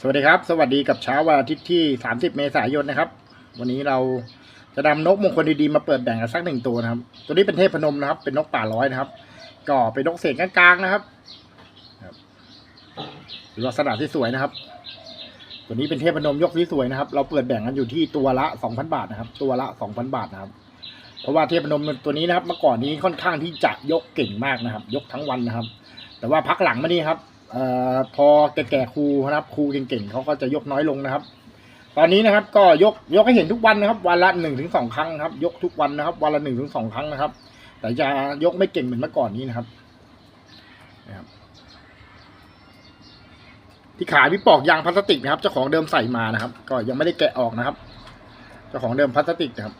สวัสดีครับ สวัสดีกับเช้าวันอาทิตย์ที่ 30 เมษายนนะครับ วันนี้เราจะนำนกมงคลดีๆมาเปิดแบ่งกันสักหนึ่งตัวนะครับ ตัวนี้เป็นเทพพนมนะครับ เป็นนกป่าร้อยนะครับ ก็เป็นนกเสียงกลางๆนะครับรับลักษณะที่สวยนะครับ ตัวนี้เป็นเทพพนมยกที่สวยนะครับ เราเปิดแบ่งกันอยู่ที่ตัวละ 2,000 บาทนะครับ ตัวละ 2,000 บาทนะครับ เพราะว่าเทพพนมตัวนี้นะครับ เมื่อก่อนนี้ค่อนข้างที่จะยกเก่งมากนะครับ ยกทั้งวันนะครับ แต่ว่าพักหลังมานี่ครับ อ่อพอแก่ๆครูนะครับครูเก่งๆเขาก็จะยกน้อยลงนะครับ ตอนนี้นะครับ ก็ยกยกให้เห็นทุกวันนะครับ วันละหนึ่งถึงสองครั้งครับ ยกทุกวันนะครับ วันละหนึ่งถึงสองครั้งนะครับ แต่จะยกไม่เก่งเหมือนเมื่อก่อนนี้นะครับนะครับที่ขาพี่ปอกยางพลาสติกนะครับเจ้าของเดิมใส่มานะครับ ก็ยังไม่ได้แกะออกนะครับ เจ้าของเดิมพลาสติกนะครับ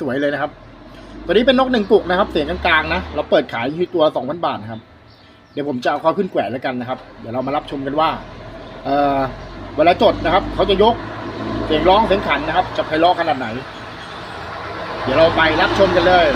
สวยๆเลยนะครับ ตัวนี้เป็นนกหนึ่งปุกนะครับ เสียงกลางๆนะเราเปิดขายอยู่ที่ตัวสองพันบาทนะครับ เดี๋ยวผมจะเอาเขาขึ้นแกว่แล้วกันนะครับ เดี๋ยวเรามารับชมกันว่าเออเวลาจดนะครับเขาจะยกเสียงร้องเสียงขันนะครับ จะไพเราะขนาดไหน เดี๋ยวเราไปรับชมกันเลย